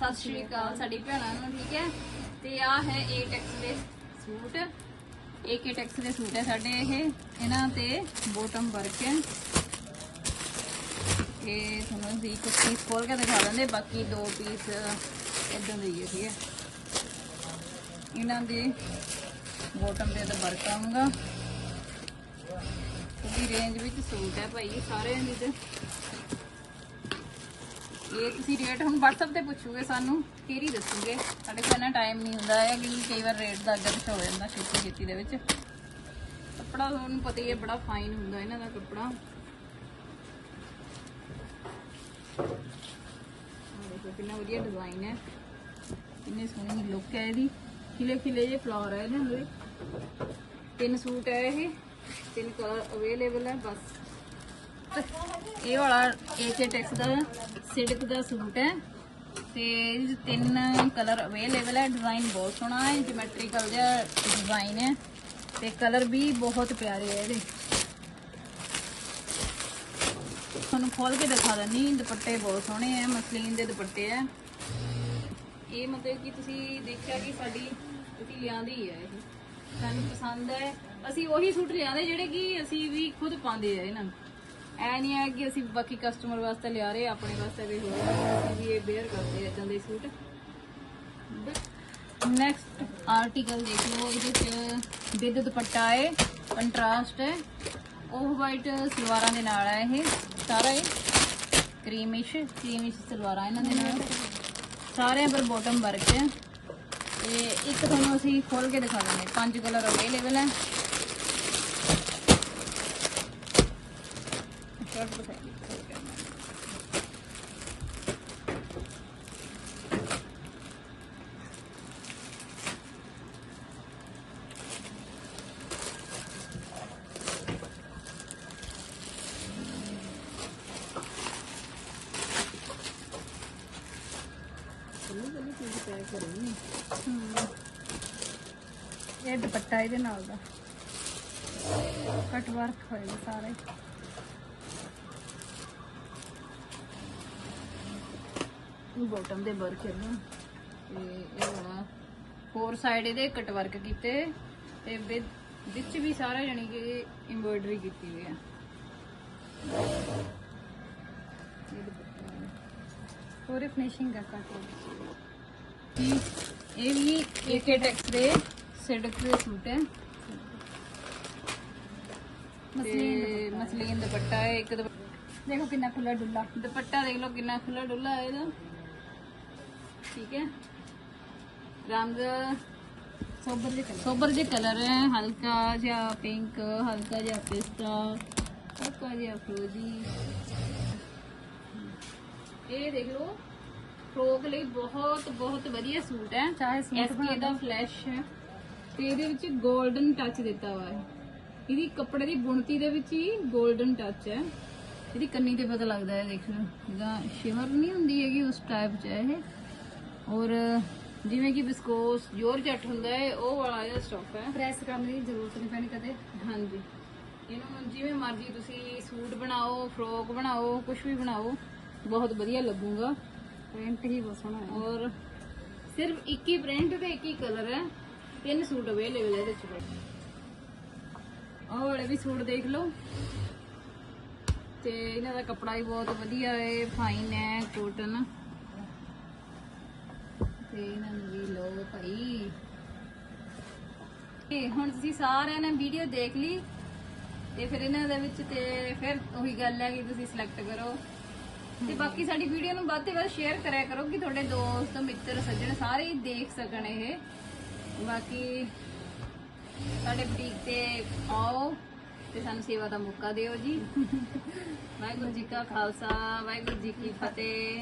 ਸਤਿ ਸ਼੍ਰੀ ਅਕਾਲ, ਸਾਡੀ ਭੈਣਾਂ ਨੂੰ, ਠੀਕ ਹੈ? ਤੇ ਆ ਹੈ ਏ ਟੈਕਸ ਦੇ ਸੂਟ। ਏ ਕੇ ਟੈਕਸ ਦੇ ਸੂਟ ਹੈ ਸਾਡੇ ਇਹ। ਇਹਨਾਂ ਤੇ ਬੋਟਮ ਵਰਕ ਹੈ। ਇਹ ਤੁਹਾਨੂੰ ਅਸੀਂ ਇੱਕ ਪੀਸ ਖੋਲ ਕੇ ਦਿਖਾ ਦਿੰਦੇ, ਬਾਕੀ ਦੋ ਪੀਸ ਇਦਾਂ ਦੇ ਹੀ ਠੀਕ ਹੈ? ਇਹਨਾਂ ਦੇ ਬੋਟਮ ਤੇ ਤਾਂ ਵਰਕ ਆਉਂਗਾ ਉਹਦੀ ਰੇਂਜ ਵਿੱਚ ਸੂਟ ਹੈ ਭਾਈ, ਸਾਰਿਆਂ ਦੀ ਇਹ ਤੁਸੀਂ ਰੇਟ ਹੁਣ WhatsApp ਤੇ ਪੁੱਛੋਗੇ ਸਾਨੂੰ, ਕਿਹੜੀ ਹੀ ਦੱਸੂਗੇ? ਸਾਡੇ ਕੋਲ ਇੰਨਾ ਟਾਈਮ ਨਹੀਂ ਹੁੰਦਾ ਹੈ ਕਿ ਕਈ ਵਾਰ ਰੇਟ ਦਾ ਅੱਗੇ ਪਿੱਛੇ ਹੋ ਜਾਂਦਾ ਛੇਤੀ ਛੇਤੀ ਦੇ ਵਿੱਚ। ਕੱਪੜਾ ਤੁਹਾਨੂੰ ਪਤਾ ਹੀ ਹੈ, ਬੜਾ ਫਾਈਨ ਹੁੰਦਾ ਇਹਨਾਂ ਦਾ ਕੱਪੜਾ। ਦੇਖੋ, ਕਿੰਨਾ ਵਧੀਆ ਡਿਜ਼ਾਈਨ ਹੈ। ਕਿੰਨੇ ਸੋਹਣੀ ਲੁੱਕ ਹੈ ਇਹਦੀ। ਖਿਲੇ ਖਿਲੇ ਜਿਹੇ ਫਲਾਵਰ ਹੈ ਇਹਨਾਂ ਦੇ ਤਿੰਨ ਸੂਟ ਹੈ ਇਹ, ਤਿੰਨ ਕਲਰ ਅਵੇਲੇਬਲ ਹੈ, ਬਸ। ਇਹ ਵਾਲਾ ਏਕੇ ਟੈਕਸ ਦਾ ਸਿਲਕ ਦਾ ਸੂਟ ਹੈ। ਤੇ ਇਹਦੇ ਤਿੰਨ ਕਲਰ ਅਵੇਲੇਬਲ ਹੈ। ਡਿਜ਼ਾਈਨ ਬਹੁਤ ਸੋਹਣਾ ਹੈ ਜਿਓਮੈਟ੍ਰੀਕਲ ਜਿਹਾ ਡਿਜ਼ਾਈਨ ਹੈ। ਤੇ ਕਲਰ ਵੀ ਬਹੁਤ ਪਿਆਰੇ ਹੈ ਇਹਦੇ। ਤੁਹਾਨੂੰ ਖੋਲ ਕੇ ਦਿਖਾ ਦਿੰਨੀ ਦੁਪੱਟੇ ਬਹੁਤ ਸੋਹਣੇ ਹੈ, ਮਸਲੀਨ ਦੇ ਦੁਪੱਟੇ ਹੈ। ਇਹ ਮਤਲਬ ਕਿ ਤੁਸੀਂ ਦੇਖਿਆ ਕਿ ਸਾਡੀ ਅਸੀਂ ਲਿਆਂਦੀ ਹੈ ਇਹ। ਸਾਨੂੰ ਪਸੰਦ ਹੈ। ਅਸੀਂ ਉਹੀ ਸੂਟ ਲਿਆਂਦੇ ਜਿਹੜੇ ਕਿ ਅਸੀਂ ਵੀ ਖੁਦ ਪਾਉਂਦੇ ਆ ਇਹਨਾਂ ਨੂੰ। ਐ ਨਹੀਂ ਹੈ ਕਿ ਅਸੀਂ ਬਾਕੀ ਕਸਟਮਰ ਵਾਸਤੇ ਲਿਆ ਰਹੇ, ਆਪਣੇ ਵਾਸਤੇ ਵੀ ਹੋਰ ਅਸੀਂ ਵੀ ਇਹ ਬੇਅਰ ਕਰਦੇ ਆ ਇਦਾਂ ਦੇ ਸੂਟ। ਨੈਕਸਟ ਆਰਟੀਕਲ ਦੇਖ ਲਓ, ਇਹਦੇ ਚ ਵਿਦ ਦੁਪੱਟਾ ਹੈ ਕੰਟਰਾਸਟ ਹੈ ਉਹ ਵਾਈਟ ਸਲਵਾਰਾਂ ਦੇ ਨਾਲ ਹੈ ਇਹ, ਸਾਰਾ ਇਹ। ਕਰੀਮਿਸ਼ ਕਰੀਮਿਸ਼ ਸਲਵਾਰਾਂ ਇਹਨਾਂ ਦੇ ਨਾਲ। ਸਾਰਿਆਂ ਪਰ ਬੋਟਮ ਵਰਕ ਹੈ। ਤੇ ਇੱਕ ਤੁਹਾਨੂੰ ਅਸੀਂ ਖੋਲ ਕੇ ਦਿਖਾ ਦਿੰਦੇ ਪੰਜ ਕਲਰ ਅਵੇਲੇਬਲ ਹੈ। ਸ਼ਰਟ ਦਿਖਾਈ ਖੋਲ ਕੇ ਇਹ ਦੁਪੱਟਾ ਇਹਦੇ ਨਾਲ ਦਾ। ਕਟ ਵਰਕ ਹੋਏਗਾ ਸਾਰੇ। ਬੋਟਮ ਦੇ ਵਰਕ ਹੈ ਨਾ। ਤੇ ਇਹ ਵਾਲਾ ਫੋਰ ਸਾਈਡ ਇਹਦੇ ਕਟ ਵਰਕ ਕੀਤੇ। ਤੇ ਵਿੱਚ ਵੀ ਸਾਰਾ ਜਾਨੀ ਕਿ ਐਮਬ੍ਰੋਇਡਰੀ ਕੀਤੀ ਹੋਈ ਹੈ। ਪੂਰੀ ਫਿਨਿਸ਼ਿੰਗ ਦਾ ਕੱਟ ਇਹ ਵੀ ਏਕੇ ਟੈਕਸ ਦੇ ਸਿਡਕ ਦੇ ਸੂਟ ਹੈ। ਮਸਲੀਨ ਮਸਲੀਨ ਦੁਪੱਟਾ ਹੈ ਇੱਕ ਦੇਖੋ ਕਿੰਨਾ ਖੁੱਲਾ ਡੁੱਲਾ। ਦੁਪੱਟਾ ਦੇਖ ਲਓ ਕਿੰਨਾ ਖੁੱਲਾ ਡੁੱਲਾ ਹੈ ਇਹਦਾ। ਠੀਕ ਹੈ। ਰੰਗ ਸੋਬਰ ਜਿਹਾ ਕਲਰ ਸੋਬਰ ਜਿਹਾ ਕਲਰ ਹੈ। ਹਲਕਾ ਜਿਹਾ ਪਿੰਕ ਹਲਕਾ ਜਿਹਾ ਪਿਸਤਾ ਹਲਕਾ ਜਿਹਾ ਫਰੋਜੀ। ਇਹ ਦੇਖ ਲਓ ਫਰੋਕ ਲਈ ਬਹੁਤ ਬਹੁਤ ਵਧੀਆ ਸੂਟ ਹੈ। ਚਾਹੇ ਸੂਟ ਦਾ ਫਲੈਸ਼ ਹੈ। ਤੇ ਇਹਦੇ ਵਿੱਚ 골ਡਨ ਟੱਚ ਦਿੱਤਾ ਹੋਇਆ ਹੈ। ਇਹਦੀ ਕੱਪੜੇ ਦੀ ਬੁਣਤੀ ਦੇ ਵਿੱਚ ਹੀ 골ਡਨ ਟੱਚ ਹੈ। ਇਹਦੀ ਕੰਨੀ ਤੇ ਪਤਾ ਲੱਗਦਾ ਹੈ ਦੇਖ ਲਓ। ਜਿੱਦਾਂ ਸ਼ਿਮਰ ਨਹੀਂ ਹੁੰਦੀ ਹੈਗੀ ਉਸ ਟਾਈਪ 'ਚ ਹੈ ਇਹ। ਔਰ ਜਿਵੇਂ ਕਿ ਵਿਸਕੋਸ ਜੋਰ ਜੱਟ ਹੁੰਦਾ ਹੈ ਉਹ ਵਾਲਾ ਇਹਦਾ ਸਟਾਫ ਹੈ। ਪ੍ਰੈਸ ਕਰਨ ਦੀ ਜ਼ਰੂਰਤ ਨਹੀਂ ਪੈਣੀ ਕਦੇ। ਹਾਂਜੀ। ਇਹਨੂੰ ਜਿਵੇਂ ਮਰਜ਼ੀ ਤੁਸੀਂ ਸੂਟ ਬਣਾਓ ਫਰੋਕ ਬਣਾਓ ਕੁਝ ਵੀ ਬਣਾਓ ਬਹੁਤ ਵਧੀਆ ਲੱਗੂਗਾ। ਪ੍ਰਿੰਟ ਹੀ ਬਹੁਤ ਸੋਹਣਾ ਹੈ ਔਰ ਸਿਰਫ ਇੱਕ ਹੀ ਪ੍ਰਿੰਟ ਤੇ ਇੱਕ ਹੀ ਕਲਰ ਹੈ। ਤਿੰਨ ਸੂਟ ਅਵੇਲੇਬਲ ਹੈ ਇਹਦੇ ਚ ਆਹ ਵਾਲੇ ਵੀ ਸੂਟ ਦੇਖ ਲਓ। ਤੇ ਇਹਨਾਂ ਦਾ ਕੱਪੜਾ ਵੀ ਬਹੁਤ ਵਧੀਆ ਹੈ ਫਾਈਨ ਹੈ ਕੋਟਨ ਤੇ ਇਹਨਾਂ ਨੂੰ ਵੀ ਲਓ ਭਾਈ। ਤੇ ਹੁਣ ਤੁਸੀਂ ਸਾਰਿਆਂ ਨੇ ਵੀਡੀਓ ਦੇਖ ਲਈ ਤੇ ਫਿਰ ਇਹਨਾਂ ਦੇ ਵਿੱਚ ਤੇ ਫਿਰ ਉਹੀ ਗੱਲ ਹੈ ਕਿ ਤੁਸੀਂ ਸਿਲੈਕਟ ਕਰੋ। ਤੇ ਬਾਕੀ ਸਾਡੀ ਵੀਡੀਓ ਨੂੰ ਵੱਧ ਤੋਂ ਵੱਧ ਸ਼ੇਅਰ ਕਰਿਆ ਕਰੋ ਕਿ ਤੁਹਾਡੇ ਦੋਸਤ ਮਿੱਤਰ ਸੱਜਣ ਸਾਰੇ ਹੀ ਦੇਖ ਸਕਣ ਇਹ। ਬਾਕੀ ਸਾਡੇ ਬੁਟੀਕ ਤੇ ਆਓ ਤੇ ਸਾਨੂੰ ਸੇਵਾ ਦਾ ਮੌਕਾ ਦਿਓ ਜੀ। ਵਾਹਿਗੁਰੂ ਜੀ ਕਾ ਖਾਲਸਾ ਵਾਹਿਗੁਰੂ ਜੀ ਕੀ ਫਤਿਹ।